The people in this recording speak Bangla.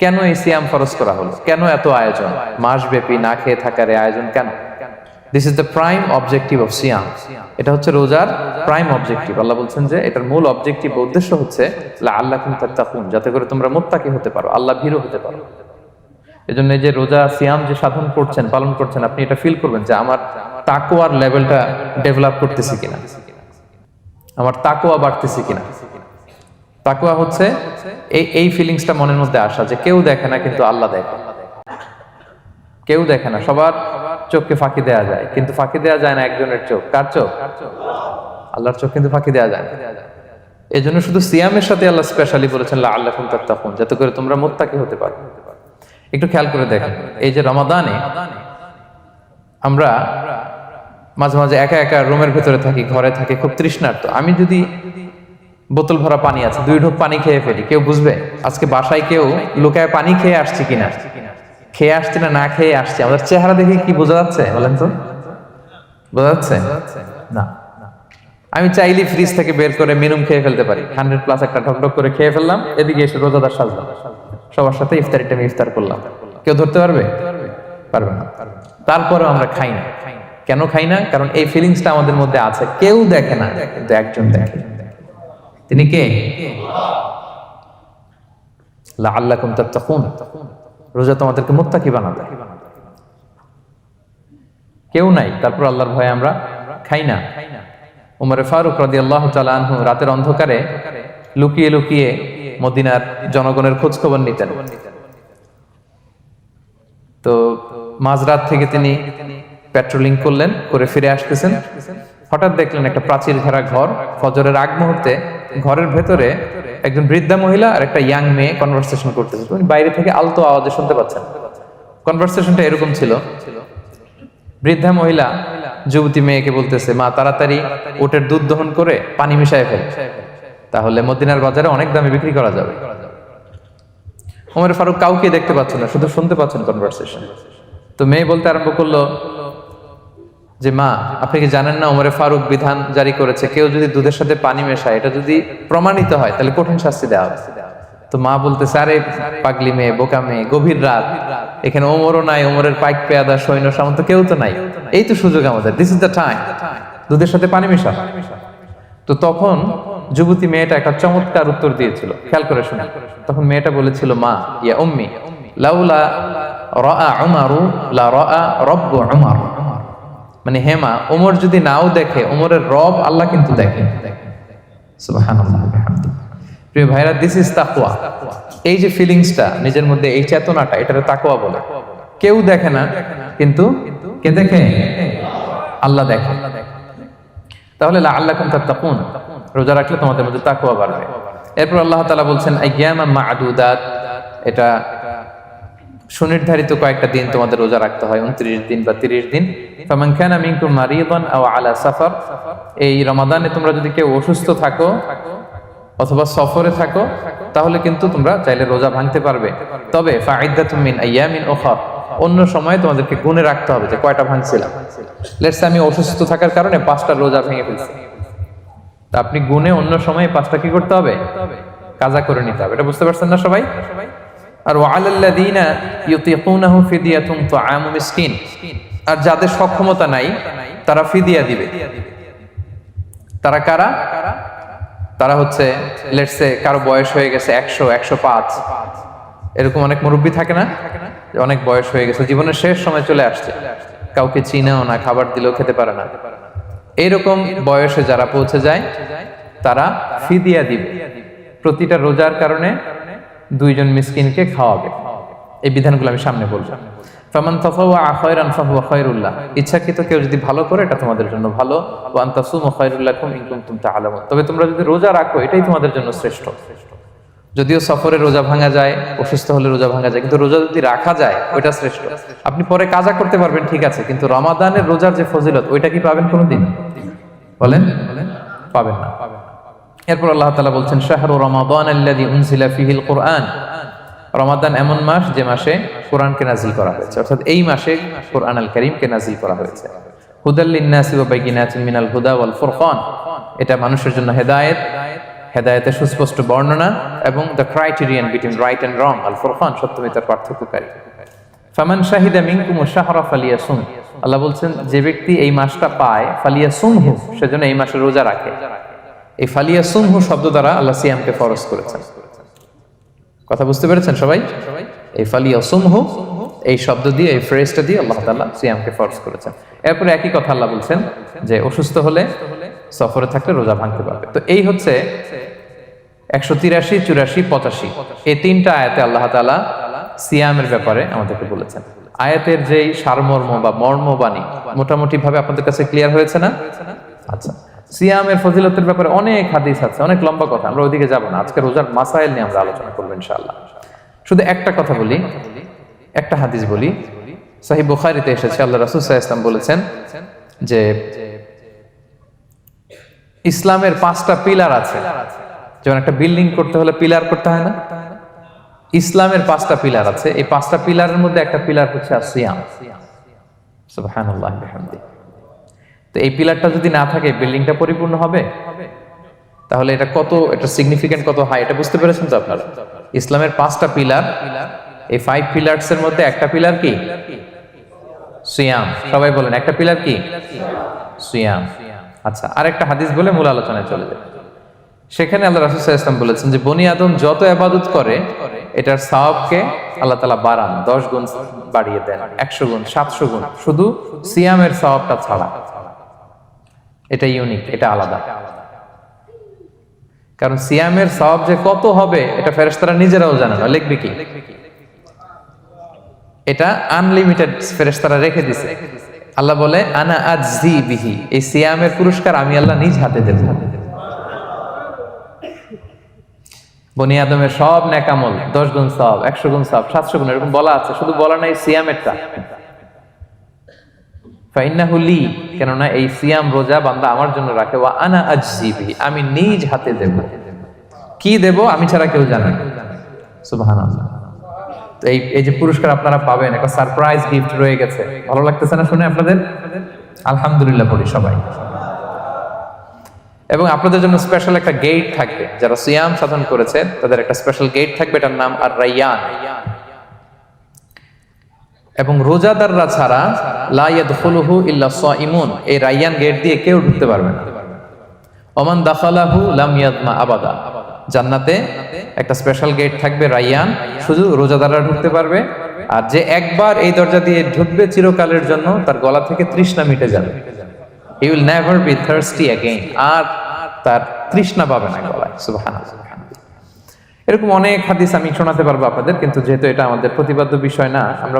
কেন এই সিয়াম ফরজ করা হলো? কেন এত আয়োজন? মাসব্যাপী না খেয়ে থাকার আয়োজন কেন? This is the prime objective of সিয়াম এটা হচ্ছে রোজার প্রাইম অবজেক্টিভ আল্লাহ বলছেন যে এটার মূল অবজেক্টিভ উদ্দেশ্য হচ্ছে আল্লাহ তাত্তাকুন, যাতে করে তোমরা মুত্তাকি হতে পারো, আল্লাহ ভীরু হতে পারো। এজন্য যে রোজা, সিয়াম যে সাধন করছেন, পালন করছেন, আপনি এটা ফিল করবেন যে আমার তাকোয়ার লেভেলটা ডেভেলপ করতেছি কিনা? আমার তাকোয়া বাড়তেছি কিনা? তাকোয়া হচ্ছে এই এই ফিলিংসটা মনের মধ্যে আসা যে কেউ দেখে না কিন্তু আল্লাহ দেখে। কেউ দেখে না, সবার চোখকে ফাঁকি দেওয়া যায়, কিন্তু ফাঁকি দেওয়া যায় না একজনের চোখ। কার চোখ? আল্লাহর চোখ কিন্তু ফাঁকি দেওয়া যায় এই জন্য শুধু সিয়ামের সাথে আল্লাহ স্পেশালি বলেছেন আল্লাহ তাত্তাকুন, যাতে করে তোমরা মোত্তাকি হতে পারো। একটু খেয়াল করে দেখেন, এই যে রমাদানে আমরা মাঝে মাঝে একা একা রুমের ভেতরে থাকি, ঘরে থাকি, খুব তৃষ্ণার্ত। আমি যদি বোতল ভরা পানি আছে, দুই ঢোক পানি খেয়ে ফেলি। কেউ বুঝবে? আজকে বাসায় কেউ লুকায় পানি খেয়ে আসছে কিনা? খেয়ে আসছে না না খেয়ে আসছে? আমাদের চেহারা দেখে কি বোঝা যাচ্ছে বলেন তো? বোঝা যাচ্ছে? না। আমি চাইলে ফ্রিজ থেকে বের করে মিনুম খেয়ে ফেলতে পারি। হান্ড্রেড প্লাস একটা ঢকঢক করে খেয়ে ফেললাম, এদিকে এসে রোজাদার সাজলাম। সবার সাথে ইফতারিটা আমি ইফতার করলাম। কেউ ধরতে পারবে? পারবে না। তারপরেও আমরা খাই না। কেন খাই না? কারণ এই ফিলিংসটা আমাদের মধ্যে আছে। কেউ দেখে না একজন দেখে। তিনি কে? আল্লাহ তাত্তাকুন। রোজা তোমাদেরকে মুত্তাকি বানাবে। কেউ নাই, তারপর আল্লাহর ভয়ে আমরা খাই না। উমরে ফারুক রাদি আল্লাহ আনহু রাতের অন্ধকারে লুকিয়ে লুকিয়ে মদিনার জনগণের খোঁজ খবর নিতেন। তো মাঝরাত থেকে তিনি পেট্রোলিং করলেন, করে ফিরে আসতেছেন। হঠাৎ দেখলেন একটা প্রাচীর ঘেরা ঘর, ফজরের আগ মুহূর্তে ঘরের ভেতরে একজন বৃদ্ধা মহিলা আর একটা ইয়াং মেয়ে কনভারসেশন করতেছে। উনি বাইরে থেকে আলতো আওয়াজে শুনতে পাচ্ছেন। কনভারসেশনটা এরকম ছিল। বৃদ্ধা মহিলা যুবতী মেয়েকে বলতেছে, মা, তাড়াতাড়ি ওটের দুধ দহন করে পানি মিশায় ফেলে। তাহলে মদিনার বাজারে অনেক দামে বিক্রি করা যাবে। ওমর ফারুক কাউকে দেখতে পাচ্ছেন না, শুধু শুনতে পাচ্ছেন কনভারসেশন তো মেয়ে বলতে আরম্ভ করল যে, মা, আপনি কি জানেন না ওমরে ফারুক বিধান জারি করেছে? কেউ যদি দুধের সাথে পানি মেশায়, এটা যদি প্রমাণিত হয়, তাহলে কঠিন শাস্তি দেওয়া হবে। তো মা বলতেছে, আরে, পাগলি মেয়ে, বোকা মেয়ে, গভীর রাত। এখানে ওমরও নাই, ওমরের পাইক পেয়াদা, সৈন্য সামন্ত, কেউ তো নাই। এই তো সুযোগ আমাদের। দিস ইজ দ্য টাইম দুধের সাথে পানি মেশা তো তখন যুবতী মেয়েটা একটা চমৎকার উত্তর দিয়েছিল। খেয়াল করে শুনে তখন মেয়েটা বলেছিল, মা, ইয়া উম্মি, লাউলা রাআ উমারু, লা রাআ রব্বু উমার। মানে হেমা, ওমর যদি নাও দেখে, ওমরের রব আল্লাহ কিন্তু দেখে। প্রিয় ভাইরা দিস ইজ তাকওয়া এই যে ফিলিংসটা নিজের মধ্যে এই চেতনাটা, এটারে তাকওয়া বলে। কেউ দেখে না, কিন্তু কে দেখে? আল্লাহ দেখে। তাহলে আল্লাহ কুম তাত্তাকুন। রোজা রাখলে তোমাদের মধ্যে তাকওয়া বাড়বে। এরপর আল্লাহ তাআলা বলছেন, আইয়ামা মা'দুদাত। এটা সুনির্ধারিত কয়েকটা দিন তোমাদের রোজা রাখতে হয়, উনত্রিশ দিন বা তিরিশ দিন। আলা সাফার, এই রমাদানে তোমরা যদি কেউ অসুস্থ থাকো অথবা সফরে থাকো, তাহলে কিন্তু তোমরা চাইলে রোজা ভাঙতে পারবে। তবে অন্য সময় তোমাদেরকে গুনে রাখতে হবে যে কয়টা ভাঙছিলাম। লেটস আমি অসুস্থ থাকার কারণে পাঁচটা রোজা ভেঙে ফেলছি। তা আপনি গুনে অন্য সময় পাঁচটা কি করতে হবে? কাজা করে নিতে হবে। এটা বুঝতে পারছেন না সবাই? আর ওয়ালাল্লাযীনা ইউতিকুনাহু ফিদিয়াতুন তুআমু মিসকিন। আর যাদের সক্ষমতা নাই, তারা ফিদিয়া দিবে। তারা কারা? তারা হচ্ছে লেটসে কারও বয়স হয়ে গেছে একশো একশো পাঁচ। এরকম অনেক মুরব্বী থাকে না? অনেক বয়স হয়ে গেছে, জীবনের শেষ সময় চলে আসছে। কাউকে চিনেও না, খাবার দিলেও খেতে পারে না। এরকম বয়সে যারা পৌঁছে যায়, তারা ফিদিয়া দিবে। প্রতিটা রোজার কারণে দুইজন মিসকিনকে খাওয়াবে। এই বিধানগুলো আমি সামনে বলব। ফামান তাফাওয়া খায়রান ফাহুয়া খায়রুল্লাহ। ইচ্ছাকৃত কেউ যদি ভালো করে, এটা তোমাদের জন্য ভালো। ওয়া আন তাসুমু খায়রুল্লাকুম ইন কুনতুম তাআলামুন। তবে তোমরা যদি রোজা রাখো, এটাই তোমাদের জন্য শ্রেষ্ঠ। যদিও সফরে রোজা ভাঙা যায়, অসুস্থ হলে রোজা ভাঙা যায়, কিন্তু রোজা যদি রাখা যায়, ওইটা শ্রেষ্ঠ। আপনি পরে কাজা করতে পারবেন, ঠিক আছে, কিন্তু রমাদানের রোজার যে ফজিলত, ওইটা কি পাবেন কোনোদিন? বলেন? পাবেন না। এরপর আল্লাহ তালা বলছেন, শাহরু রমাদান আল্লাযী উনজিলা ফিহিল কুরআন রমাদান এমন মাস যে মাসে কোরআনকে নাজিল করা হয়েছে। অর্থাৎ এই মাসে কোরআন আল করিমকে নাজিল করা হয়েছে। এটা মানুষের জন্য হেদায়েত, হেদায়েতের সুস্পষ্ট বর্ণনা এবং the criterion between right and wrong আল ফুরকান সত্যমিতার পার্থক্যকারী। ফামান শাহিদা মিনকুম শাহরা ফালিয়া সুম আল্লাহ বলছেন, যে ব্যক্তি এই মাসটা পায় ফালিয়া সুমহু সেজন্য এই মাসে রোজা রাখে। এই ফালিয়া সুমহু শব্দ দ্বারা আল্লাহ সিয়ামকে ফরজ করেছেন। কথা বুঝতে পেরেছেন সবাই? এই ফালিয়া সুমহু এই শব্দ দিয়ে, এই ফ্রেজটা দিয়ে আল্লাহ তাআলা সিয়ামকে ফরজ করেছেন। এরপরে একই কথা আল্লাহ বলছেন যে অসুস্থ হলে সফরে থাকলে রোজা ভাঙতে পারবে। তো এই হচ্ছে একশো তিরাশি, চুরাশি, পঁচাশি। এই তিনটা আয়াতে আল্লাহ তাআলা সিয়ামের ব্যাপারে আমাদেরকে বলেছেন। আয়াতের যেই সারমর্ম বা মর্মবাণী মোটামুটি ভাবে আপনাদের কাছে ক্লিয়ার হয়েছে না? আচ্ছা। সিয়ামের ফজিলতের ব্যাপারে অনেক হাদিস আছে, অনেক লম্বা কথা, আমরা ওইদিকে যাব না। আজকে রোজার মাসাইল নিয়ে আমরা আলোচনা করব ইনশাআল্লাহ। শুধু একটা কথা বলি, একটা হাদিস বলি। সাহিব বুখারিতে এসেছে, আল্লাহ রাসূল আলাইহি বলেছেন যে ইসলামের পাঁচটা পিলার আছে। যেমন একটা বিল্ডিং করতে হলে পিলার করতে হয় না? ইসলামের পাঁচটা পিলার আছে, এই পাঁচটা পিলারের মধ্যে একটা পিলার হচ্ছে আর সিয়াম সুবহানাল্লাহ বিহামদি তো এই পিলারটা যদি না থাকে বিল্ডিংটা পরিপূর্ণ হবে? তাহলে এটা কত, এটা সিগনিফিকেন্ট কত হাই এটা বুঝতে পেরেছেন তো আপনারা? ইসলামের পাঁচটা পিলার, এই ফাইভ পিলার্স এর মধ্যে একটা পিলার কি? সিয়াম। সবাই বলেন, একটা পিলার কি? সিয়াম। আচ্ছা আরেকটা হাদিস বলে মূল আলোচনায় চলে যায় সেখানে আল্লাহ রাসুল ইসলাম বলেছেন যে, বনি আদম যত আবাদত করে, এটার সওয়াবকে আল্লাহ তালা বাড়ান, দশ গুণ বাড়িয়ে দেন, একশো গুণ, সাতশো গুণ। শুধু সিয়ামের সওয়াবটা ছাড়া। এটা ইউনিক এটা আলাদা। কারণ সিয়ামের সওয়াব যে কত হবে, এটা ফেরেশতারা নিজেরাও জানে না। লিখবে কি? এটা আনলিমিটেড ফেরেশতারা রেখে দিছে। আল্লাহ বলে, আনা আজজি বিহি। এই সিয়ামের পুরস্কার আমি আল্লাহ নিজ হাতে দেব। বনি আদমের সব নেকামল দশ গুণ সব একশো গুণ সব সাতশো গুণ, এরকম বলা আছে। শুধু বলা নাই, সিয়ামেরটা। ফাইন্নাহু লি, কেননা এই সিয়াম রোজা বান্দা আমার জন্য রাখে, ওয়া আনা আজজি বিহি, আমি নিজ হাতে দেব। কি দেব আমি ছাড়া কেউ জানে না। সুবহানাল্লাহ। তো এই এই যে পুরস্কার আপনারা পাবেন, একটা সারপ্রাইজ গিফট রয়ে গেছে। ভালো লাগতেছে না শুনে আপনাদের? আলহামদুলিল্লাহ পড়ি সবাই। এবং আপনাদের জন্য স্পেশাল একটা গেট থাকবে। যারা সিয়াম সাধন করেছে, তাদের একটা স্পেশাল গেট থাকবে, এটার নাম আর রাইয়ান এবং রোজাদাররা ছাড়া লা ইয়াদখুলুহু ইল্লা সাইমুন এই রাইয়ান গেট দিয়ে কেউ ঢুকতে পারবে না। ওমান দাখালাহু লাম ইয়াদমা আবাদা। জান্নাতে একটা স্পেশাল গেট থাকবে রাইয়ান, শুধু রোজাদাররা ঢুকতে পারবে, আর যে একবার এই দরজা দিয়ে ঢুকবে চিরকালের জন্য, তার গলা থেকে তৃষ্ণা মিটে যাবে। He will never be thirsty again আর তার তৃষ্ণা পাবে না গলায়, সুবহানাল্লাহ। এরকম অনেক হাদিস আমি শোনাতে পারব আপনাদের, কিন্তু যেহেতু এটা আমাদের প্রতিবাদ্য বিষয় না, আমরা